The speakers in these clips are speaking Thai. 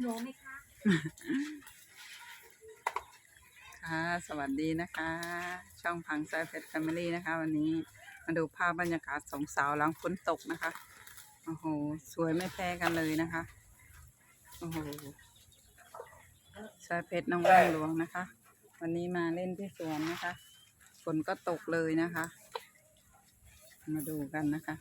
หนูไหมคะค่ะสวัสดีนะคะ ช่องพังไซเพชรแฟมิลี่นะคะ วันนี้มาดูภาพบรรยากาศสองสาวหลังฝนตกนะคะโอ้โหสวยไม่แพ้กันเลยนะคะโอ้โหไซเพชรน้องเอื้องหลวงนะคะ วันนี้มาเล่นที่สวนนะคะฝนก็ตกเลยนะคะ มาดูกันนะคะ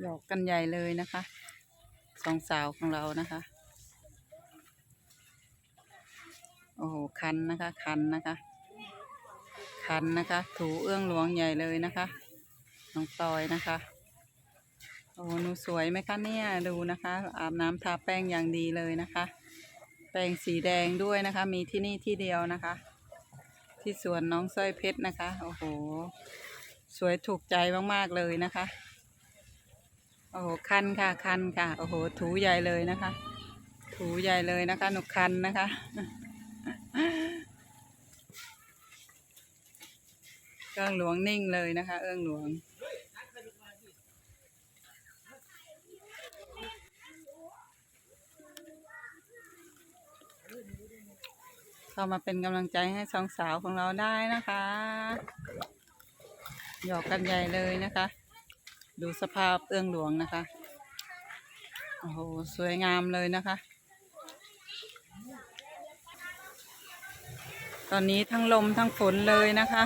หยอกกันใหญ่เลยนะคะสองสาวของเรานะคะ โอ้โหคันนะคะ คันนะคะ คันนะคะ ถูเอื้องหลวงใหญ่เลยนะคะน้องพลอยนะคะ โอ้หนูสวยไหมคะเนี่ยดูนะคะ อาบน้ำทาแป้งอย่างดีเลยนะคะ แป้งสีแดงด้วยนะคะ มีที่นี่ที่เดียวนะคะ ที่สวนน้องสร้อยเพชรนะคะ โอ้โห สวยถูกใจมากๆเลยนะคะ โอ้โหคันค่ะคันค่ะ โอ้โหถูใหญ่เลยนะคะ ถูใหญ่เลยนะคะ หนุคันนะคะ เอื้องหลวงนิ่งเลยนะคะ เอื้องหลวง เข้ามาเป็นกำลังใจให้สองสาวของเราได้นะคะ หยอกกันใหญ่เลยนะคะ ดูสภาพเอื้องหลวงนะคะ โอ้โห สวยงามเลยนะคะ ตอนนี้ทั้งลมทั้งฝนเลยนะคะ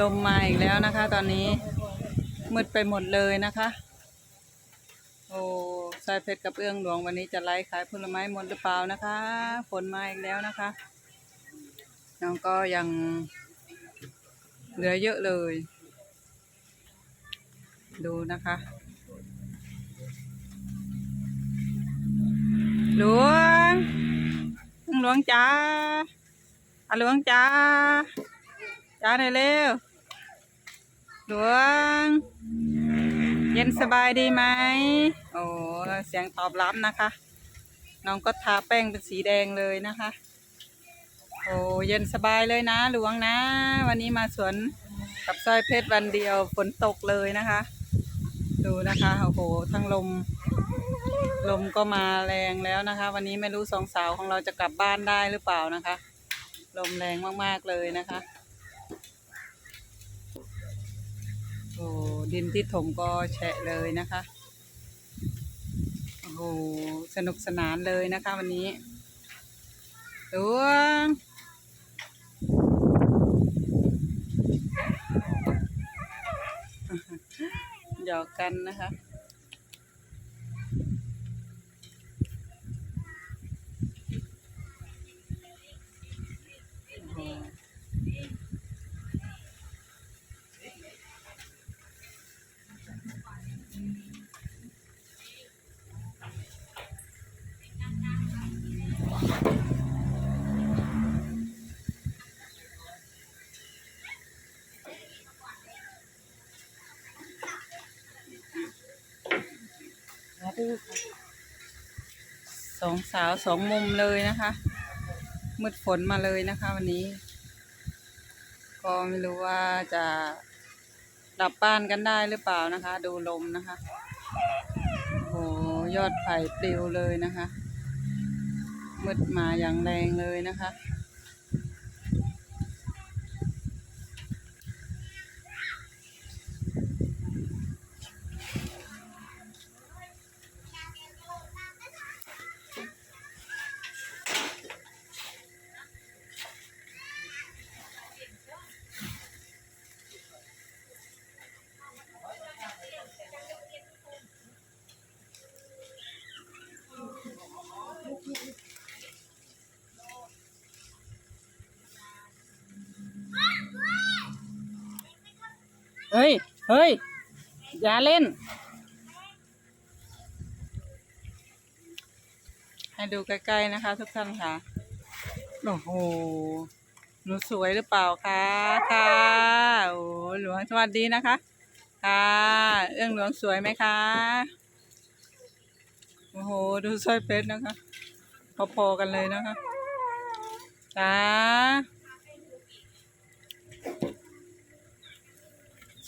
ลมมาอีกแล้วนะคะ ตอนนี้มืดไปหมดเลยนะคะ โอ้สายเพชรกับเอื้องหลวงวันนี้จะไล่ขายผลไม้หมดหรือเปล่านะคะ ฝนมาอีกแล้วนะคะน้องก็ยังเหลือเยอะเลย ดูนะคะหลวงหลวงจ้าอะหลวงจ้าจ้าหน่อยเร็วหลวง เย็นสบายดีไหมโอ้เสียงตอบรับนะคะ น้องก็ทาแป้งเป็นสีแดงเลยนะคะโอ้เย็นสบายเลยนะหลวงนะ วันนี้มาสวนกับสร้อยเพชรวันเดียวฝนตกเลยนะคะ ดูนะคะโอ้โหทั้งลม ลมก็มาแรงแล้วนะคะ วันนี้ไม่รู้สองสาวของเราจะกลับบ้านได้หรือเปล่านะคะ ลมแรงมากๆเลยนะคะโอ้ดินที่ถมก็แฉะเลยนะคะโอ้โหสนุกสนานเลยนะคะ วันนี้หลวง หยอกกันนะคะ สองสาวสองมุมเลยนะคะ มืดฝนมาเลยนะคะ วันนี้ ก็ไม่รู้ว่าจะดับบ้านกันได้หรือเปล่านะคะ ดูลมนะคะโอ้โหยอดไผ่ปลิวเลยนะคะมืดมาอย่างแรงเลยนะคะ เฮ้ย เฮ้ย อย่าเล่น ให้ดูใกล้ๆนะคะ ทุกท่านค่ะ โอ้โห หนูสวยหรือเปล่าคะค่ะ โอ้หลวงสวัสดีนะคะ ค่ะ เอื้องหลวงสวยไหมคะ โอ้โห ดูสร้อยเพชรนะคะ พอๆกันเลยนะคะจ้า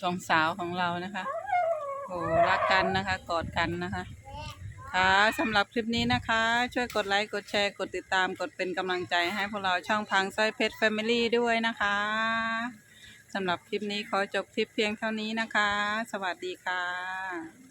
สองสาวของเรานะคะโอ้รักกันนะคะกอดกันนะคะ ค่ะสำหรับคลิปนี้นะคะ ช่วยกดไลค์กดแชร์กดติดตามกดเป็นกำลังใจให้พวกเราช่องพังสร้อยเพชรแฟมิลี่ด้วยนะคะสำหรับคลิปนี้ขอจบคลิปเพียงเท่านี้นะคะ สวัสดีค่ะ